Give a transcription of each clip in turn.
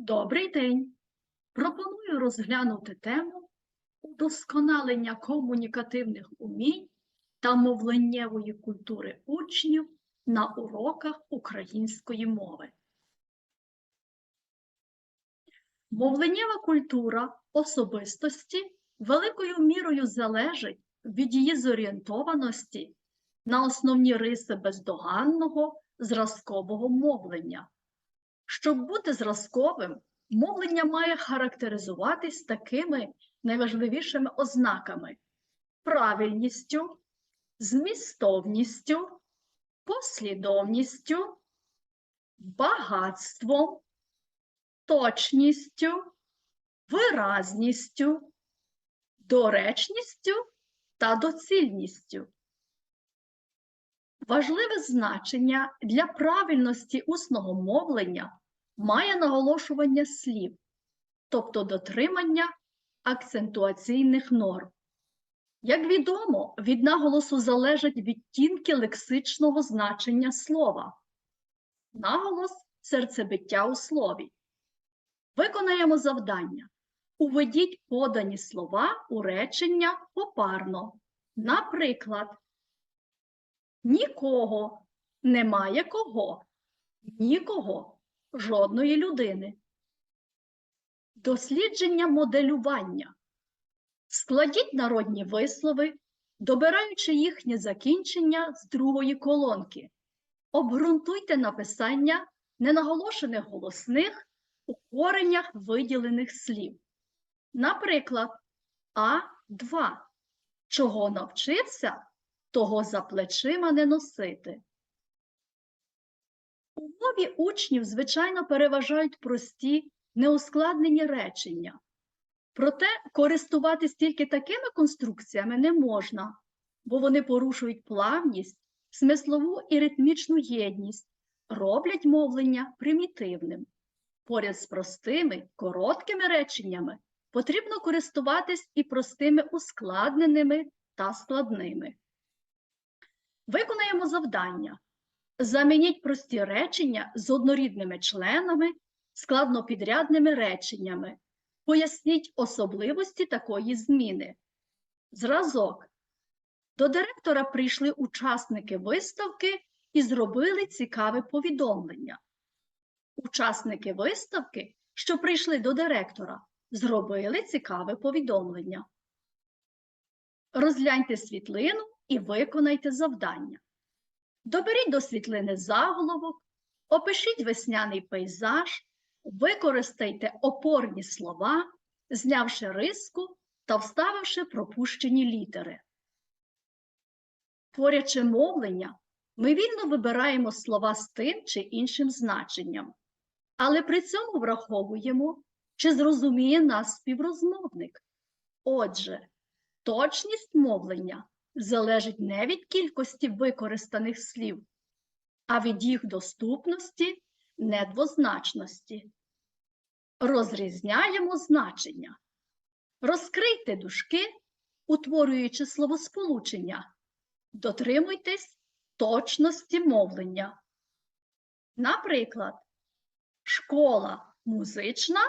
Добрий день! Пропоную розглянути тему удосконалення комунікативних умінь та мовленнєвої культури учнів на уроках української мови. Мовленнєва культура особистості великою мірою залежить від її зорієнтованості на основні риси бездоганного зразкового мовлення. Щоб бути зразковим, мовлення має характеризуватись такими найважливішими ознаками: правильністю, змістовністю, послідовністю, багатством, точністю, виразністю, доречністю та доцільністю. Важливе значення для правильності усного мовлення має наголошування слів, тобто дотримання акцентуаційних норм. Як відомо, від наголосу залежать відтінки лексичного значення слова. Наголос серцебиття у слові. Виконаємо завдання. Уведіть подані слова у речення попарно. Наприклад, Нікого, немає кого, нікого, жодної людини. Дослідження моделювання. Складіть народні вислови, добираючи їхнє закінчення з другої колонки. Обґрунтуйте написання ненаголошених голосних у коренях виділених слів. Наприклад, А2. Чого навчився? Того за плечима не носити. У мові учнів, звичайно, переважають прості, неускладнені речення. Проте користуватись тільки такими конструкціями не можна, бо вони порушують плавність, смислову і ритмічну єдність, роблять мовлення примітивним. Поряд з простими, короткими реченнями потрібно користуватись і простими ускладненими та складними. Виконаємо завдання. Замініть прості речення з однорідними членами, складнопідрядними реченнями. Поясніть особливості такої зміни. Зразок. До директора прийшли учасники виставки і зробили цікаве повідомлення. Учасники виставки, що прийшли до директора, зробили цікаве повідомлення. Розгляньте світлину і виконайте завдання. Доберіть до світлини заголовок, опишіть весняний пейзаж, використайте опорні слова, знявши риску та вставивши пропущені літери. Творячи мовлення, ми вільно вибираємо слова з тим чи іншим значенням, але при цьому враховуємо, чи зрозуміє нас співрозмовник. Отже, точність мовлення залежить не від кількості використаних слів, а від їх доступності, недвозначності. Розрізняємо значення. Розкрийте дужки, утворюючи словосполучення. Дотримуйтесь точності мовлення. Наприклад, школа музична,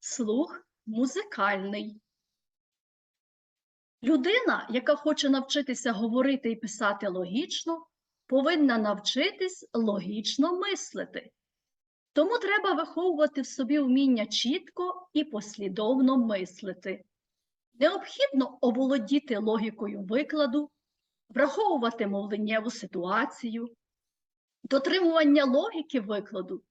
слух музикальний. Людина, яка хоче навчитися говорити і писати логічно, повинна навчитись логічно мислити. Тому треба виховувати в собі вміння чітко і послідовно мислити. Необхідно оволодіти логікою викладу, враховувати мовленнєву ситуацію. Дотримування логіки викладу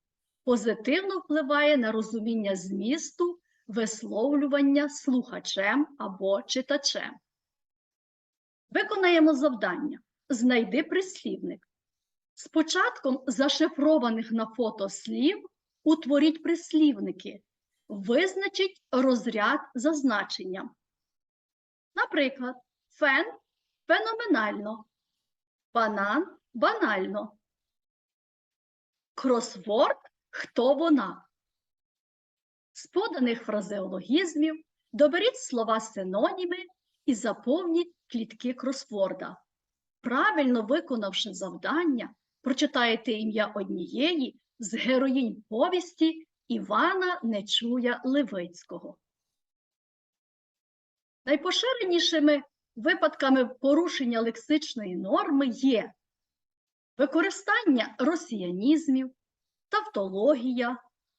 позитивно впливає на розуміння змісту, висловлювання слухачем або читачем. Виконаємо завдання. Знайди прислівник. З початком зашифрованих на фото слів утворіть прислівники. Визначіть розряд за значенням. Наприклад, фен феноменально, банан банально. Кросворд хто вона. З поданих фразеологізмів доберіть слова синоніми і заповніть клітки кросворда. Правильно виконавши завдання, прочитаєте ім'я однієї з героїнь повісті Івана Нечуя Левицького. Найпоширенішими випадками порушення лексичної норми є використання росіянізмів, тавтологія,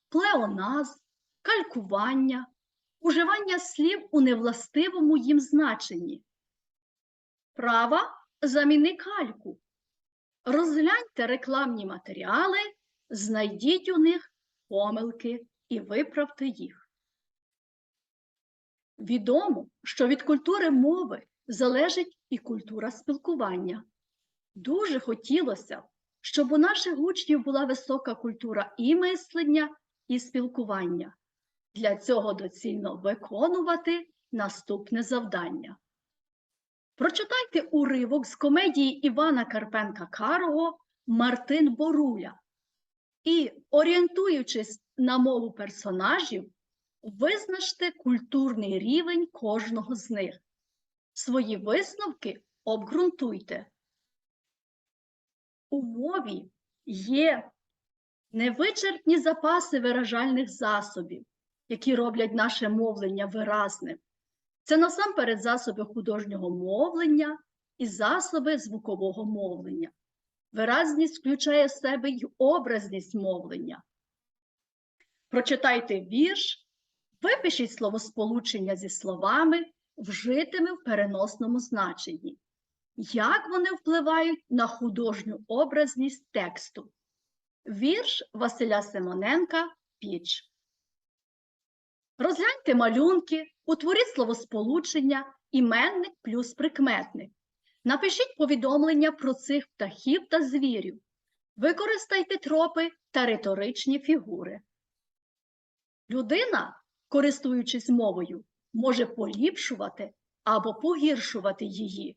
плеоназ, калькування, уживання слів у невластивому їм значенні. Права заміни кальку. Розгляньте рекламні матеріали, знайдіть у них помилки і виправте їх. Відомо, що від культури мови залежить і культура спілкування. Дуже хотілося, щоб у наших учнів була висока культура і мислення, і спілкування. Для цього доцільно виконувати наступне завдання. Прочитайте уривок з комедії Івана Карпенка Карого Мартин Боруля і, орієнтуючись на мову персонажів, визначте культурний рівень кожного з них. Свої висновки обґрунтуйте. У мові є невичерпні запаси виражальних засобів, які роблять наше мовлення виразним. Це насамперед засоби художнього мовлення і засоби звукового мовлення. Виразність включає в себе й образність мовлення. Прочитайте вірш, випишіть словосполучення зі словами, вжитими в переносному значенні. Як вони впливають на художню образність тексту? Вірш Василя Симоненка Піч. Розгляньте малюнки, утворіть словосполучення, іменник плюс прикметник. Напишіть повідомлення про цих птахів та звірів. Використайте тропи та риторичні фігури. Людина, користуючись мовою, може поліпшувати або погіршувати її.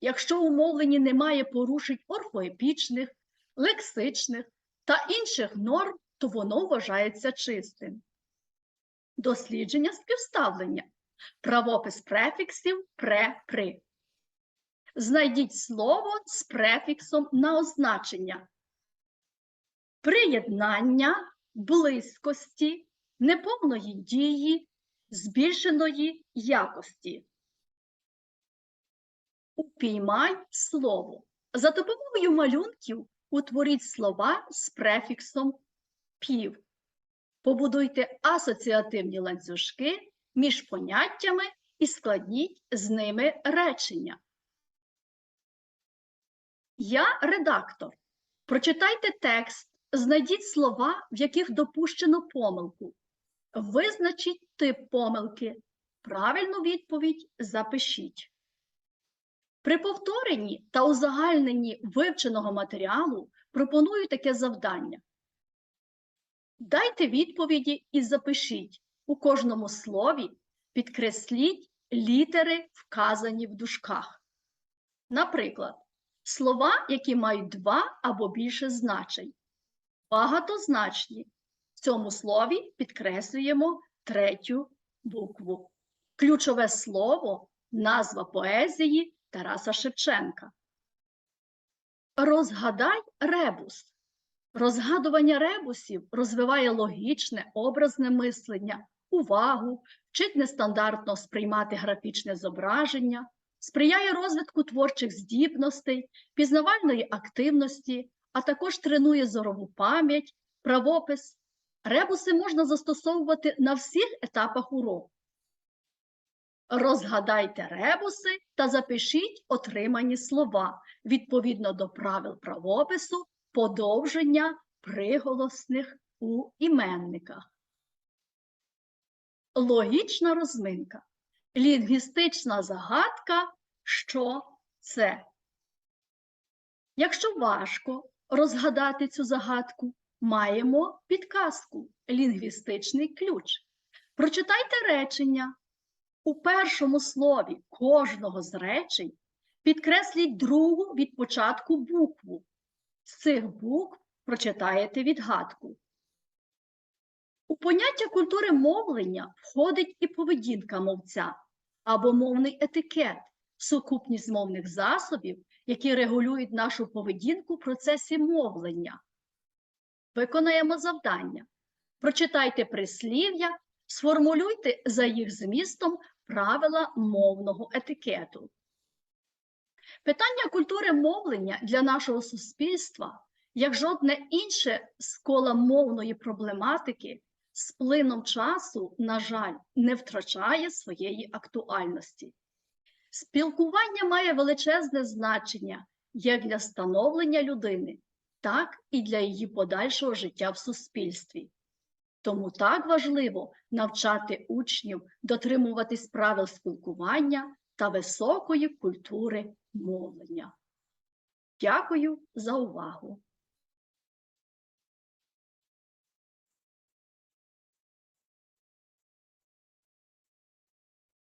Якщо у мовленні немає порушень орфоепічних, лексичних та інших норм, то воно вважається чистим. Дослідження співставлення. Правопис префіксів пре-при. Знайдіть слово з префіксом на означення. Приєднання, близькості, неповної дії, збільшеної якості. Упіймай слово. За допомогою малюнків утворіть слова з префіксом пів. Побудуйте асоціативні ланцюжки між поняттями і складніть з ними речення. Я редактор. Прочитайте текст, знайдіть слова, в яких допущено помилку. Визначіть тип помилки. Правильну відповідь запишіть. При повторенні та узагальненні вивченого матеріалу пропоную таке завдання. Дайте відповіді і запишіть у кожному слові, підкресліть літери, вказані в дужках. Наприклад, слова, які мають два або більше значень. Багатозначні. В цьому слові підкреслюємо третю букву. Ключове слово назва поезії Тараса Шевченка. Розгадай ребус. Розгадування ребусів розвиває логічне, образне мислення, увагу, вчить нестандартно сприймати графічне зображення, сприяє розвитку творчих здібностей, пізнавальної активності, а також тренує зорову пам'ять, правопис. Ребуси можна застосовувати на всіх етапах уроку. Розгадайте ребуси та запишіть отримані слова відповідно до правил правопису подовження приголосних у іменниках. Логічна розминка. Лінгвістична загадка, що це. Якщо важко розгадати цю загадку, маємо підказку лінгвістичний ключ. Прочитайте речення. У першому слові кожного з речень підкресліть другу від початку букву. З цих букв прочитаєте відгадку. У поняття культури мовлення входить і поведінка мовця або мовний етикет, сукупність мовних засобів, які регулюють нашу поведінку в процесі мовлення. Виконаємо завдання. Прочитайте прислів'я, сформулюйте за їх змістом правила мовного етикету. Питання культури мовлення для нашого суспільства, як жодне інше з кола мовної проблематики, з плином часу, на жаль, не втрачає своєї актуальності. Спілкування має величезне значення як для становлення людини, так і для її подальшого життя в суспільстві. Тому так важливо навчати учнів дотримуватись правил спілкування та високої культури мовлення. Дякую за увагу!